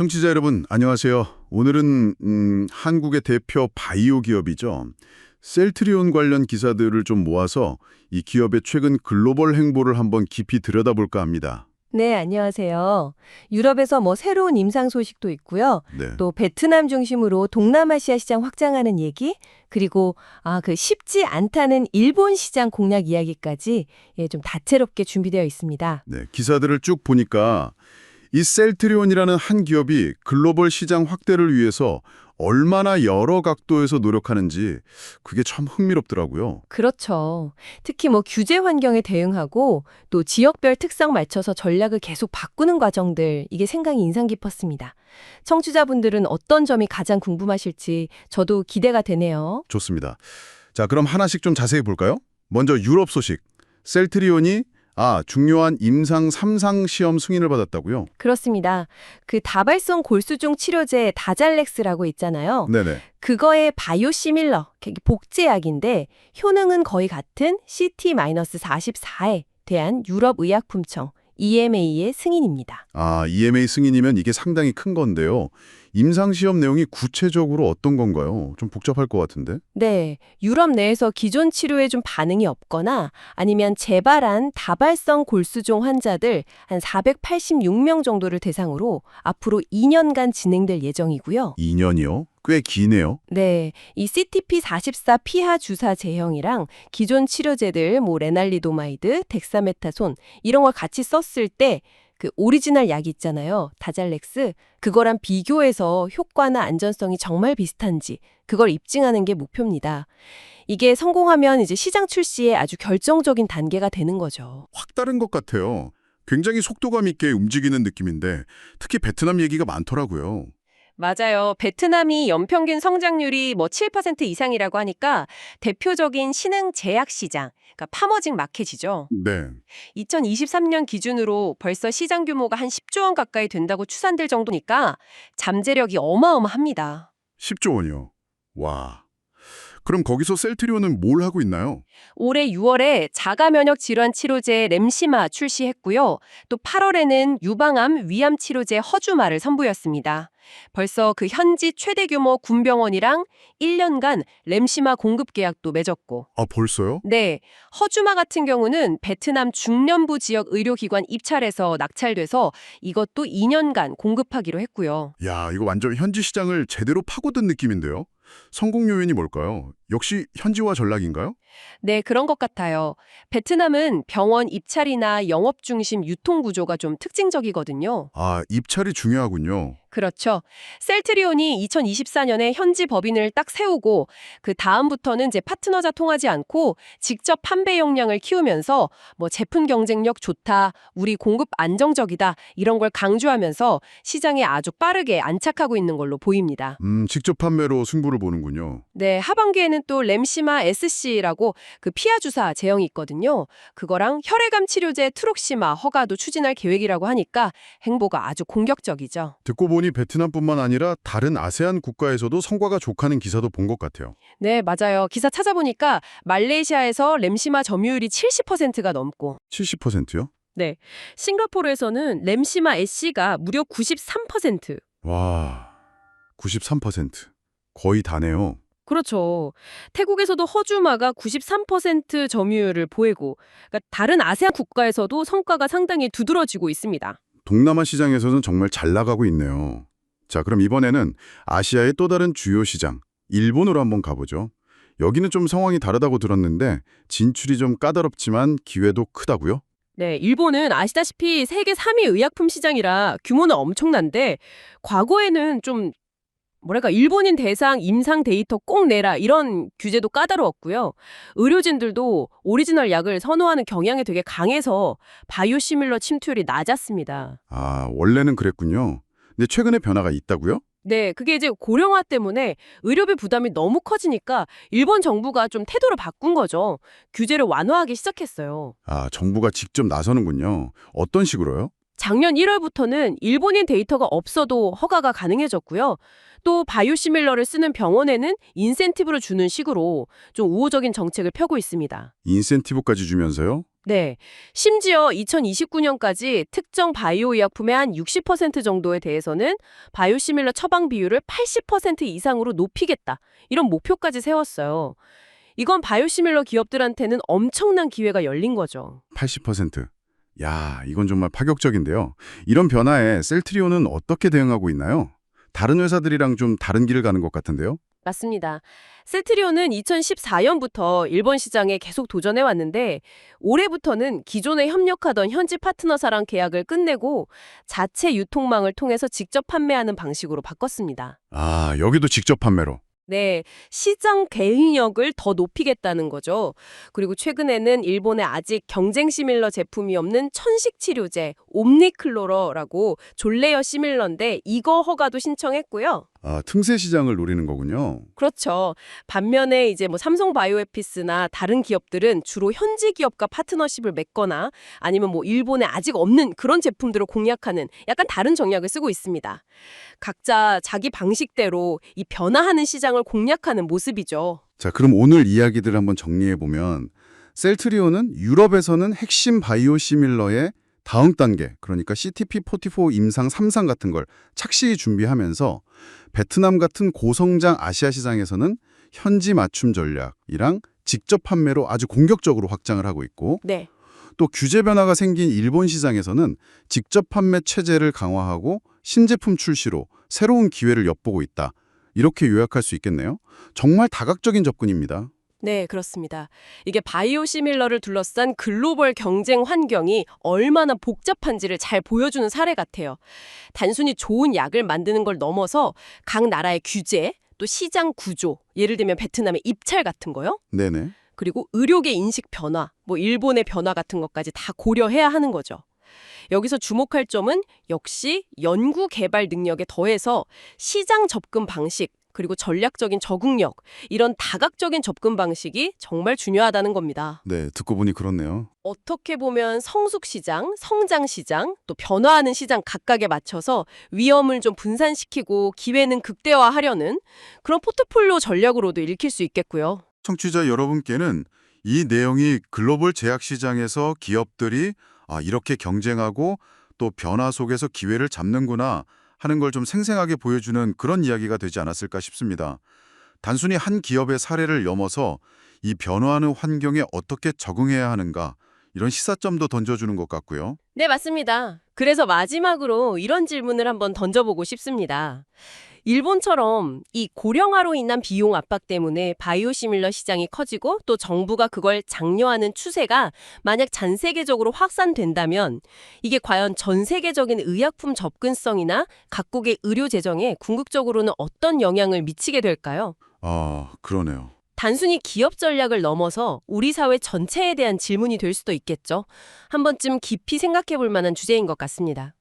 청취자 여러분, 안녕하세요. 오늘은 음, 한국의 대표 바이오 기업이죠. 셀트리온 관련 기사들을 좀 모아서 이 기업의 최근 글로벌 행보를 한번 깊이 들여다볼까 합니다. 네, 안녕하세요. 유럽에서 뭐 새로운 임상 소식도 있고요. 네. 또 베트남 중심으로 동남아시아 시장 확장하는 얘기, 그리고 아, 그 쉽지 않다는 일본 시장 공략 이야기까지 예, 좀 다채롭게 준비되어 있습니다. 네, 기사들을 쭉 보니까 이 셀트리온이라는 한 기업이 글로벌 시장 확대를 위해서 얼마나 여러 각도에서 노력하는지 그게 참 흥미롭더라고요. 그렇죠. 특히 뭐 규제 환경에 대응하고 또 지역별 특성 맞춰서 전략을 계속 바꾸는 과정들 이게 생각이 인상 깊었습니다. 청취자분들은 어떤 점이 가장 궁금하실지 저도 기대가 되네요. 좋습니다. 자, 그럼 하나씩 좀 자세히 볼까요? 먼저 유럽 소식. 셀트리온이 아, 중요한 임상 3상 시험 승인을 받았다고요? 그렇습니다. 그 다발성 골수종 치료제 다잘렉스라고 있잖아요. 네네. 그거의 바이오시밀러, 복제약인데 효능은 거의 같은 CT-44에 대한 유럽의약품청 EMA의 승인입니다. 아, EMA 승인이면 이게 상당히 큰 건데요. 임상시험 내용이 구체적으로 어떤 건가요? 좀 복잡할 것 같은데. 네, 유럽 내에서 기존 치료에 좀 반응이 없거나 아니면 재발한 다발성 골수종 환자들 한 486명 정도를 대상으로 앞으로 2년간 진행될 예정이고요. 2년이요? 꽤 기네요. 네, 이 CTP44 피하 주사 제형이랑 기존 치료제들 뭐 레날리도마이드, 덱사메타손 이런 걸 같이 썼을 때 그 오리지널 약이 있잖아요. 다잘렉스. 그거랑 비교해서 효과나 안전성이 정말 비슷한지 그걸 입증하는 게 목표입니다. 이게 성공하면 이제 시장 출시에 아주 결정적인 단계가 되는 거죠. 확 다른 것 같아요. 굉장히 속도감 있게 움직이는 느낌인데 특히 베트남 얘기가 많더라고요. 맞아요. 베트남이 연평균 성장률이 뭐 7% 이상이라고 하니까 대표적인 신흥 제약 시장, 그러니까 파머징 마켓이죠. 네. 2023년 기준으로 벌써 시장 규모가 한 10조 원 가까이 된다고 추산될 정도니까 잠재력이 어마어마합니다. 10조 원이요. 와. 그럼 거기서 셀트리온은 뭘 하고 있나요? 올해 6월에 자가 면역 질환 치료제 렘시마 출시했고요. 또 8월에는 유방암 위암 치료제 허주마를 선보였습니다. 벌써 그 현지 최대 규모 군병원이랑 1년간 렘시마 공급 계약도 맺었고 아, 벌써요? 네, 허주마 같은 경우는 베트남 중년부 지역 의료기관 입찰에서 낙찰돼서 이것도 2년간 공급하기로 했고요. 야, 이거 완전 현지 시장을 제대로 파고든 느낌인데요. 성공 요인이 뭘까요? 역시 현지화 전략인가요? 네, 그런 것 같아요. 베트남은 병원 입찰이나 영업 중심 유통 구조가 좀 특징적이거든요. 아, 입찰이 중요하군요. 그렇죠. 셀트리온이 2024년에 현지 법인을 딱 세우고 그 다음부터는 이제 파트너자 통하지 않고 직접 판매 역량을 키우면서 뭐 제품 경쟁력 좋다, 우리 공급 안정적이다 이런 걸 강조하면서 시장에 아주 빠르게 안착하고 있는 걸로 보입니다. 음, 직접 판매로 승부를 보는군요. 네, 하반기에는 또 렘시마 SC라고 그 피하 주사 제형이 있거든요. 그거랑 혈액암 치료제 트록시마 허가도 추진할 계획이라고 하니까 행보가 아주 공격적이죠. 듣고 보니 베트남뿐만 아니라 다른 아세안 국가에서도 성과가 좋다는 기사도 본 것 같아요. 네, 맞아요. 기사 찾아보니까 말레이시아에서 렘시마 점유율이 70%가 넘고 70%요? 네, 싱가포르에서는 렘시마 SC가 무려 93%. 와, 93%. 거의 다네요. 그렇죠. 태국에서도 허주마가 93% 점유율을 보이고 그러니까 다른 아세안 국가에서도 성과가 상당히 두드러지고 있습니다. 동남아 시장에서는 정말 잘 나가고 있네요. 자, 그럼 이번에는 아시아의 또 다른 주요 시장, 일본으로 한번 가보죠. 여기는 좀 상황이 다르다고 들었는데 진출이 좀 까다롭지만 기회도 크다고요? 네, 일본은 아시다시피 세계 3위 의약품 시장이라 규모는 엄청난데 과거에는 좀 뭐랄까 일본인 대상 임상 데이터 꼭 내라 이런 규제도 까다로웠고요. 의료진들도 오리지널 약을 선호하는 경향이 되게 강해서 바이오시밀러 침투율이 낮았습니다. 아, 원래는 그랬군요. 근데 최근에 변화가 있다고요? 네, 그게 이제 고령화 때문에 의료비 부담이 너무 커지니까 일본 정부가 좀 태도를 바꾼 거죠. 규제를 완화하기 시작했어요. 아, 정부가 직접 나서는군요. 어떤 식으로요? 작년 1월부터는 일본인 데이터가 없어도 허가가 가능해졌고요. 또 바이오시밀러를 쓰는 병원에는 인센티브를 주는 식으로 좀 우호적인 정책을 펴고 있습니다. 인센티브까지 주면서요? 네. 심지어 2029년까지 특정 바이오 의약품의 한 60% 정도에 대해서는 바이오시밀러 처방 비율을 80% 이상으로 높이겠다. 이런 목표까지 세웠어요. 이건 바이오시밀러 기업들한테는 엄청난 기회가 열린 거죠. 80%. 야, 이건 정말 파격적인데요. 이런 변화에 셀트리온은 어떻게 대응하고 있나요? 다른 회사들이랑 좀 다른 길을 가는 것 같은데요? 맞습니다. 셀트리온은 2014년부터 일본 시장에 계속 도전해 왔는데 올해부터는 기존에 협력하던 현지 파트너사랑 계약을 끝내고 자체 유통망을 통해서 직접 판매하는 방식으로 바꿨습니다. 아, 여기도 직접 판매로. 네, 시장 개인력을 더 높이겠다는 거죠. 그리고 최근에는 일본에 아직 경쟁 시밀러 제품이 없는 천식 치료제 옴니클로러라고 졸레어 시밀러인데 이거 허가도 신청했고요. 아, 틈새 시장을 노리는 거군요. 그렇죠. 반면에 이제 뭐 삼성 바이오에피스나 다른 기업들은 주로 현지 기업과 파트너십을 맺거나 아니면 뭐 일본에 아직 없는 그런 제품들을 공략하는 약간 다른 전략을 쓰고 있습니다. 각자 자기 방식대로 이 변화하는 시장을 공략하는 모습이죠. 자, 그럼 오늘 이야기들 한번 정리해 보면 셀트리온은 유럽에서는 핵심 바이오 시밀러의 다음 단계, 그러니까 CTP44 임상 3상 같은 걸 착실히 준비하면서 베트남 같은 고성장 아시아 시장에서는 현지 맞춤 전략이랑 직접 판매로 아주 공격적으로 확장을 하고 있고 네. 또 규제 변화가 생긴 일본 시장에서는 직접 판매 체제를 강화하고 신제품 출시로 새로운 기회를 엿보고 있다. 이렇게 요약할 수 있겠네요. 정말 다각적인 접근입니다. 네, 그렇습니다. 이게 바이오 시밀러를 둘러싼 글로벌 경쟁 환경이 얼마나 복잡한지를 잘 보여주는 사례 같아요. 단순히 좋은 약을 만드는 걸 넘어서 각 나라의 규제, 또 시장 구조, 예를 들면 베트남의 입찰 같은 거요. 네네. 그리고 의료계 인식 변화, 뭐 일본의 변화 같은 것까지 다 고려해야 하는 거죠. 여기서 주목할 점은 역시 연구 개발 능력에 더해서 시장 접근 방식 그리고 전략적인 적응력 이런 다각적인 접근 방식이 정말 중요하다는 겁니다. 네, 듣고 보니 그렇네요. 어떻게 보면 성숙 시장, 성장 시장, 또 변화하는 시장 각각에 맞춰서 위험을 좀 분산시키고 기회는 극대화하려는 그런 포트폴리오 전략으로도 읽힐 수 있겠고요. 청취자 여러분께는 이 내용이 글로벌 제약 시장에서 기업들이 아, 이렇게 경쟁하고 또 변화 속에서 기회를 잡는구나 하는 걸 좀 생생하게 보여주는 그런 이야기가 되지 않았을까 싶습니다. 단순히 한 기업의 사례를 넘어서 이 변화하는 환경에 어떻게 적응해야 하는가 이런 시사점도 던져주는 것 같고요. 네, 맞습니다. 그래서 마지막으로 이런 질문을 한번 던져보고 싶습니다. 일본처럼 이 고령화로 인한 비용 압박 때문에 바이오시밀러 시장이 커지고 또 정부가 그걸 장려하는 추세가 만약 전 세계적으로 확산된다면 이게 과연 전 세계적인 의약품 접근성이나 각국의 의료 재정에 궁극적으로는 어떤 영향을 미치게 될까요? 아, 그러네요. 단순히 기업 전략을 넘어서 우리 사회 전체에 대한 질문이 될 수도 있겠죠. 한 번쯤 깊이 생각해 볼 만한 주제인 것 같습니다.